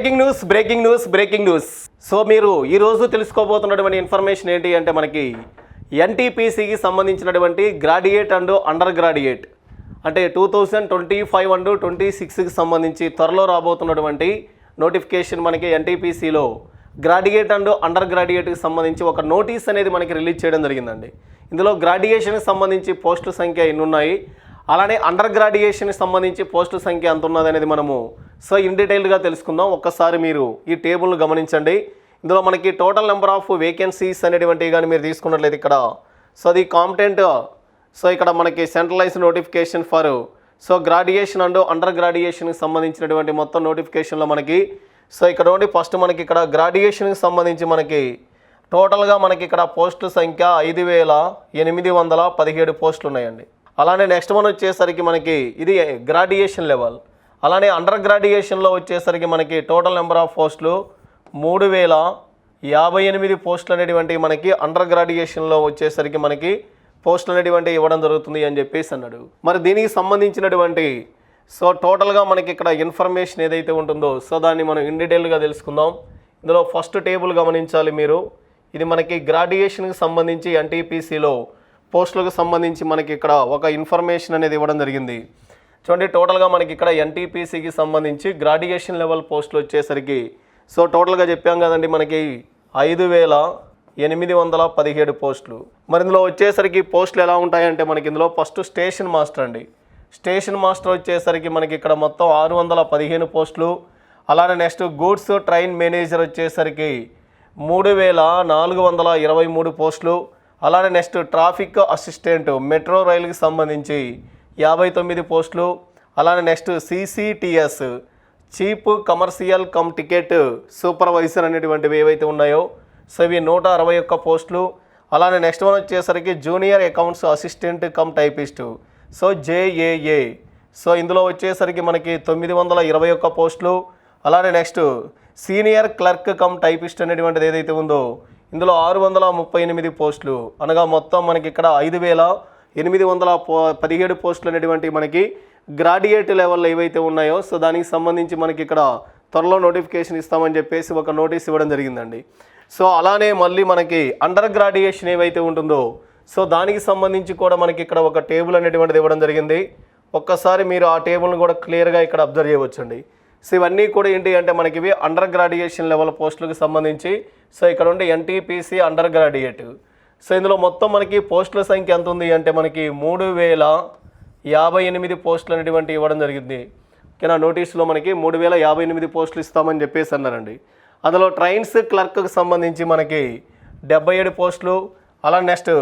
Breaking news breaking news breaking news. So మీరు ఈరోజు తెలుసుకోబోతున్నటువంటి ఇన్ఫర్మేషన్ ఏంటి అంటే మనకి ఎన్టీపీసీకి సంబంధించినటువంటి గ్రాడ్యుయేట్ అండ్ అండర్ గ్రాడ్యుయేట్. అంటే two thousand twenty five and twenty సిక్స్కి సంబంధించి త్వరలో రాబోతున్నటువంటి నోటిఫికేషన్ మనకి ఎన్టీపీసీలో గ్రాడ్యుయేట్ అండ్ అండర్ గ్రాడ్యుయేట్కి సంబంధించి ఒక నోటీస్ అనేది మనకి రిలీజ్ చేయడం జరిగిందండి. ఇందులో గ్రాడ్యుయేషన్కి సంబంధించి పోస్టుల సంఖ్య ఎన్ని ఉన్నాయి అలానే అండర్ గ్రాడ్యుయేషన్కి సంబంధించి పోస్టుల సంఖ్య ఎంత ఉన్నది అనేది మనము సో ఇన్ డీటెయిల్గా తెలుసుకుందాం. ఒక్కసారి మీరు ఈ టేబుల్ను గమనించండి. ఇందులో మనకి టోటల్ నెంబర్ ఆఫ్ వేకెన్సీస్ అనేటువంటివి కానీ మీరు తీసుకున్నట్లయితే ఇక్కడ సో అది కాంపిటెంట్. సో ఇక్కడ మనకి centralise notification for so graduation and under గ్రాడ్యుయేషన్కి సంబంధించినటువంటి మొత్తం నోటిఫికేషన్లో మనకి సో ఇక్కడ నుండి ఫస్ట్ మనకి ఇక్కడ గ్రాడ్యుయేషన్కి సంబంధించి మనకి టోటల్గా మనకి ఇక్కడ పోస్టుల సంఖ్య ఐదు వేల ఎనిమిది వందల పదిహేడు పోస్టులు ఉన్నాయండి. అలానే నెక్స్ట్ వన్ వచ్చేసరికి మనకి ఇది గ్రాడ్యుయేషన్ లెవెల్. అలానే అండర్ గ్రాడ్యుయేషన్లో వచ్చేసరికి మనకి టోటల్ నెంబర్ ఆఫ్ పోస్టులు మూడు వేల యాభై ఎనిమిది పోస్టులు అనేటువంటివి మనకి అండర్ గ్రాడ్యుయేషన్లో వచ్చేసరికి మనకి పోస్టులు అనేటువంటివి ఇవ్వడం జరుగుతుంది అని చెప్పేసి అన్నాడు. మరి దీనికి సంబంధించినటువంటి సో టోటల్గా మనకి ఇక్కడ ఇన్ఫర్మేషన్ ఏదైతే ఉంటుందో సో దాన్ని మనం ఇన్ డీటెయిల్గా తెలుసుకుందాం. ఇందులో ఫస్ట్ టేబుల్ గమనించాలి మీరు. ఇది మనకి గ్రాడ్యుయేషన్కి సంబంధించి ఎన్టీపీసీలో పోస్టులకు సంబంధించి మనకి ఇక్కడ ఒక ఇన్ఫర్మేషన్ అనేది ఇవ్వడం జరిగింది. చూడండి టోటల్గా మనకి ఇక్కడ ఎన్టీపీసీకి సంబంధించి గ్రాడ్యుయేషన్ లెవెల్ పోస్టులు వచ్చేసరికి సో టోటల్గా చెప్పాం కదండి మనకి ఐదు వేల ఎనిమిది వందల పదిహేడు పోస్టులు మరి ఇందులో వచ్చేసరికి పోస్టులు ఎలా ఉంటాయంటే మనకి ఇందులో ఫస్ట్ స్టేషన్ మాస్టర్ అండి. స్టేషన్ మాస్టర్ వచ్చేసరికి మనకి ఇక్కడ మొత్తం ఆరు వందల పదిహేను పోస్టులు అలానే నెక్స్ట్ గూడ్స్ ట్రైన్ మేనేజర్ వచ్చేసరికి మూడు వేల నాలుగు వందల ఇరవై మూడు పోస్టులు అలానే నెక్స్ట్ ట్రాఫిక్ అసిస్టెంట్ మెట్రో రైలుకి సంబంధించి యాభై తొమ్మిది పోస్టులు. అలానే next CCTS chief commercial cum ticket supervisor అనేటువంటివి ఏవైతే ఉన్నాయో సో ఇవి నూట అరవై ఒక్క పోస్టులు. అలానే నెక్స్ట్ వన్ వచ్చేసరికి junior accounts assistant cum typist so JAA. So ఇందులో వచ్చేసరికి మనకి తొమ్మిది వందల ఇరవై ఒక్క పోస్టులు. అలానే next senior clerk cum typist అనేటువంటిది ఏదైతే ఉందో ఇందులో ఆరు వందల ముప్పై ఎనిమిది పోస్టులు. అనగా మొత్తం మనకి ఇక్కడ ఐదు వేల ఎనిమిది వందల పో పదిహేడు పోస్టులు అనేటువంటి మనకి గ్రాడ్యుయేట్ లెవెల్లో ఏవైతే ఉన్నాయో సో దానికి సంబంధించి మనకి ఇక్కడ త్వరలో నోటిఫికేషన్ ఇస్తామని చెప్పేసి ఒక నోటీస్ ఇవ్వడం జరిగిందండి. సో అలానే మళ్ళీ మనకి అండర్ గ్రాడ్యుయేషన్ ఏవైతే ఉంటుందో సో దానికి సంబంధించి కూడా మనకి ఇక్కడ ఒక టేబుల్ అనేటువంటిది ఇవ్వడం జరిగింది. ఒక్కసారి మీరు ఆ టేబుల్ని కూడా క్లియర్గా ఇక్కడ అబ్జర్వ్ చేయవచ్చండి. సో ఇవన్నీ కూడా ఏంటి అంటే మనకి ఇవి అండర్ గ్రాడ్యుయేషన్ లెవెల్ పోస్టులకు సంబంధించి సో ఇక్కడ ఉండే ఎన్టీపీసీ అండర్ గ్రాడ్యుయేట్. సో ఇందులో మొత్తం మనకి పోస్టుల సంఖ్య ఎంత ఉంది అంటే మనకి మూడు వేల యాభై ఎనిమిది పోస్టులు అనేటువంటి ఇవ్వడం జరిగింది. ఓకేనా? నోటీసులో మనకి మూడు వేల యాభై ఎనిమిది పోస్టులు ఇస్తామని చెప్పేసి అన్నారండి. అందులో ట్రైన్స్ క్లర్క్కి సంబంధించి మనకి డెబ్బై ఏడు పోస్టులు అలా next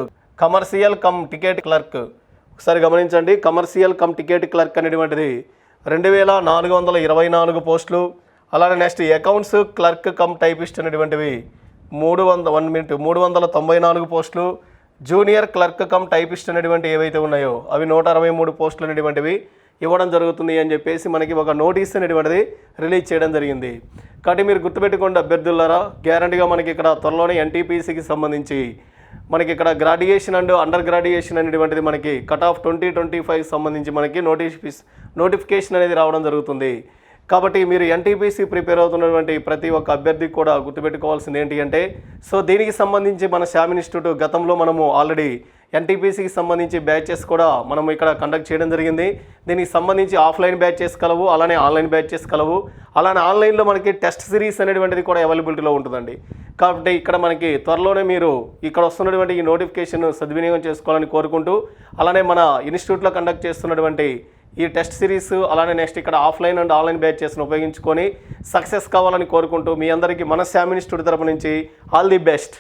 commercial cum ticket clerk. ఒకసారి గమనించండి. కమర్షియల్ కమ్ టికెట్ క్లర్క్ అనేటువంటిది రెండు వేల నాలుగు వందల ఇరవై నాలుగు పోస్టులు అలానే next accounts clerk cum typist అనేటువంటివి మూడు వంద వన్ మినిట్ మూడు వందల తొంభై నాలుగు పోస్టులు. జూనియర్ క్లర్క్ కమ్ టైపిస్ట్ అనేటువంటి ఏవైతే ఉన్నాయో అవి నూట అరవై మూడు పోస్టులు అనేటువంటివి ఇవ్వడం జరుగుతుంది అని చెప్పేసి మనకి ఒక నోటీస్ అనేటువంటిది రిలీజ్ చేయడం జరిగింది. కాబట్టి మీరు గుర్తుపెట్టుకోండి అభ్యర్థులారా గ్యారంటీగా మనకి ఇక్కడ త్వరలోనే ఎన్టీపీసీకి సంబంధించి మనకి ఇక్కడ గ్రాడ్యుయేషన్ అండ్ అండర్ గ్రాడ్యుయేషన్ అనేటువంటిది మనకి cut off twenty twenty five సంబంధించి మనకి నోటిఫిస్ నోటిఫికేషన్ అనేది రావడం జరుగుతుంది. కాబట్టి మీరు ఎన్టీపీసీ ప్రిపేర్ అవుతున్నటువంటి ప్రతి ఒక్క అభ్యర్థికి కూడా గుర్తుపెట్టుకోవాల్సింది ఏంటి అంటే సో దీనికి సంబంధించి మన శ్యామ్ ఇన్స్టిట్యూట్ గతంలో మనము ఆల్రెడీ ఎన్టీపీసీకి సంబంధించి బ్యాచెస్ కూడా మనం ఇక్కడ కండక్ట్ చేయడం జరిగింది. దీనికి సంబంధించి ఆఫ్లైన్ బ్యాచెస్ కలవు అలానే ఆన్లైన్ బ్యాచెస్ కలవు. అలానే ఆన్లైన్లో మనకి టెస్ట్ సిరీస్ అనేటువంటిది కూడా అవైలబిలిటీలో ఉంటుందండి. కాబట్టి ఇక్కడ మనకి త్వరలోనే మీరు ఇక్కడ వస్తున్నటువంటి ఈ నోటిఫికేషన్ సద్వినియోగం చేసుకోవాలని కోరుకుంటూ అలానే మన ఇన్స్టిట్యూట్లో కండక్ట్ చేస్తున్నటువంటి ఈ టెస్ట్ సిరీస్ అలానే నెక్స్ట్ ఇక్కడ ఆఫ్లైన్ అండ్ ఆన్లైన్ బ్యాచెస్ను ఉపయోగించుకొని సక్సెస్ కావాలని కోరుకుంటూ మీ అందరికీ మన శామినిస్టుడి తరపు నుంచి ఆల్ ది బెస్ట్.